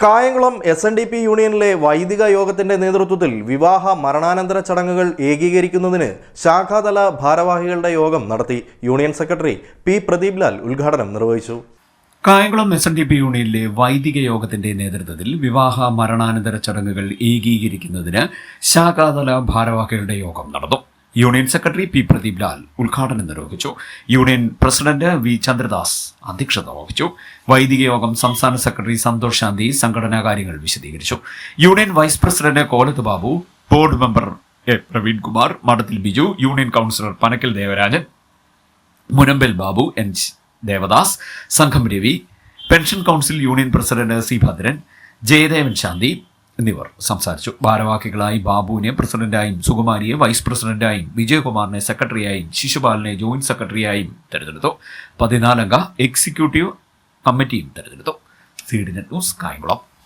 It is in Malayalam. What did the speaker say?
Kayamkulam S N D P യൂണിയനിലെ വൈദിക യോഗത്തിന്റെ നേതൃത്വത്തിൽ വിവാഹ മരണാനന്തര ചടങ്ങുകൾ ഏകീകരിക്കുന്നതിന് ശാഖാതല ഭാരവാഹികളുടെ യോഗം നടത്തി union secretary P Pradeep Lal ഉദ്ഘാടനം നിർവഹിച്ചു. Kayamkulam S N D P യൂണിയനിലെ വൈദിക യോഗത്തിന്റെ നേതൃത്വത്തിൽ വിവാഹ മരണാനന്തര ചടങ്ങുകൾ ഏകീകരിക്കുന്നതിന് ശാഖാതല ഭാരവാഹികളുടെ യോഗം നടന്നു. Union secretary P Pradeep Lal ഉദ്ഘാടനം നിർവഹിച്ചു. യൂണിയൻ പ്രസിഡന്റ് വി ചന്ദ്രദാസ് അധ്യക്ഷത വഹിച്ചു. വൈദിക യോഗം സംസ്ഥാന സെക്രട്ടറി സന്തോഷ് ശാന്തി സംഘടനാ കാര്യങ്ങൾ വിശദീകരിച്ചു. Union vice president Kolath Babu board member A Praveen Kumar Madathil Biju union councillor Panakkal Devarajan Munambal Babu N Devadas സംഘം Ravi pension council union president C Bhadran Jayadevan Shanthi എന്നിവർ സംസാരിച്ചു. ഭാരവാഹികളായി ബാബുവിനെ പ്രസിഡന്റായും സുകുമാരിയെ വൈസ് പ്രസിഡന്റായും വിജയകുമാറിനെ സെക്രട്ടറിയായും ശിശുപാലിനെ ജോയിന്റ് സെക്രട്ടറിയായും തെരഞ്ഞെടുത്തു. പതിനാലംഗ എക്സിക്യൂട്ടീവ് കമ്മിറ്റിയും തെരഞ്ഞെടുത്തു. സീഡിനെറ്റ് ന്യൂസ് കായംകുളം.